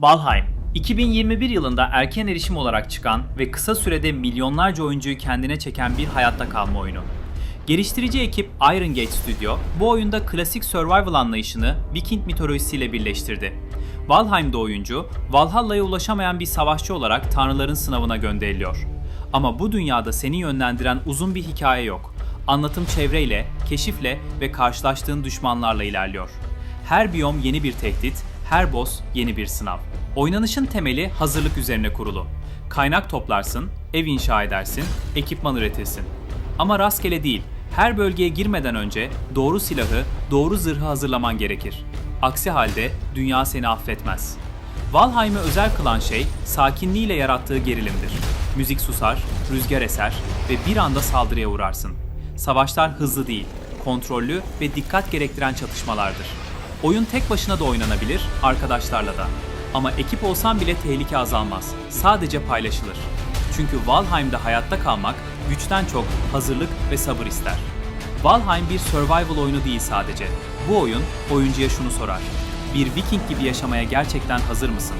Valheim, 2021 yılında erken erişim olarak çıkan ve kısa sürede milyonlarca oyuncuyu kendine çeken bir hayatta kalma oyunu. Geliştirici ekip Iron Gate Studio bu oyunda klasik survival anlayışını Viking mitolojisiyle birleştirdi. Valheim'da oyuncu, Valhalla'ya ulaşamayan bir savaşçı olarak tanrıların sınavına gönderiliyor. Ama bu dünyada seni yönlendiren uzun bir hikaye yok. Anlatım çevreyle, keşifle ve karşılaştığın düşmanlarla ilerliyor. Her biyom yeni bir tehdit, her boss yeni bir sınav. Oynanışın temeli hazırlık üzerine kurulu. Kaynak toplarsın, ev inşa edersin, ekipman üretirsin. Ama rastgele değil, her bölgeye girmeden önce doğru silahı, doğru zırhı hazırlaman gerekir. Aksi halde dünya seni affetmez. Valheim'i özel kılan şey sakinliğiyle yarattığı gerilimdir. Müzik susar, rüzgar eser ve bir anda saldırıya uğrarsın. Savaşlar hızlı değil, kontrollü ve dikkat gerektiren çatışmalardır. Oyun tek başına da oynanabilir, arkadaşlarla da. Ama ekip olsan bile tehlike azalmaz. Sadece paylaşılır. Çünkü Valheim'de hayatta kalmak güçten çok hazırlık ve sabır ister. Valheim bir survival oyunu değil sadece. Bu oyun oyuncuya şunu sorar. Bir Viking gibi yaşamaya gerçekten hazır mısın?